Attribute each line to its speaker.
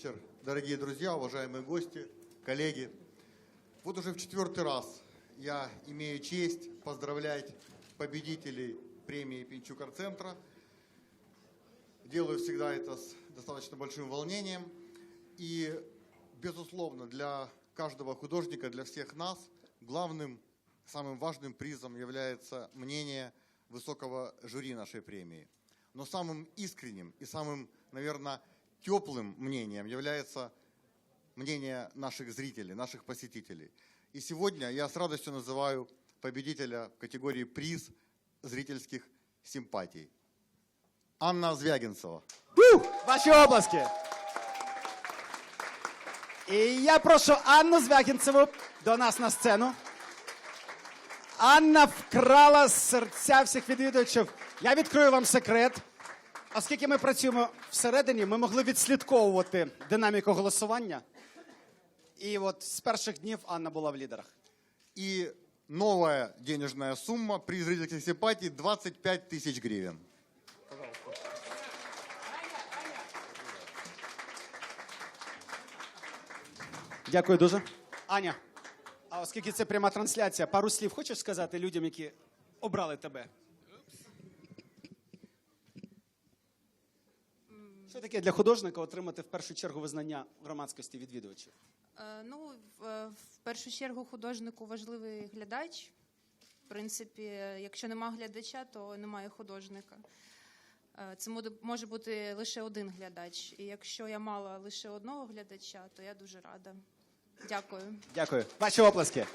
Speaker 1: вечер, дорогие друзья, уважаемые гости, коллеги. Вот уже в четвертый раз я имею честь поздравлять победителей премии Пинчукар-центра. Делаю всегда это с достаточно большим волнением. И, безусловно, для каждого художника, для всех нас, главным, самым важным призом является мнение высокого жюри нашей премии. Но самым искренним и самым, наверное, теплым мнением является мнение наших зрителей, наших посетителей. И сегодня я с радостью называю победителя в категории приз зрительских симпатий. Анна Звягинцева.
Speaker 2: Ваші обласки. І я прошу Анну Звягінцеву до нас на сцену. Анна вкрала серця всіх відвідувачів. Я відкрию вам секрет. Оскільки ми працюємо всередині, ми могли відслідковувати динаміку голосування. І от з перших днів Анна була в лідерах.
Speaker 1: И новая денежная сумма приз зрительских симпатий 25 тысяч гривен.
Speaker 2: Дякую дуже. Аня, а оскільки це пряма трансляція, пару слів хочеш сказати людям, які обрали тебе? Що таке для художника отримати в першу чергу визнання громадськості відвідувачів?
Speaker 3: Е, Ну, в, е, в першу чергу художнику важливий глядач. В принципі, якщо нема глядача, то немає художника. Е, Це моде- може бути лише один глядач. І якщо я мала лише одного глядача, то я дуже рада. Дякую.
Speaker 2: Дякую. Ваші оплески.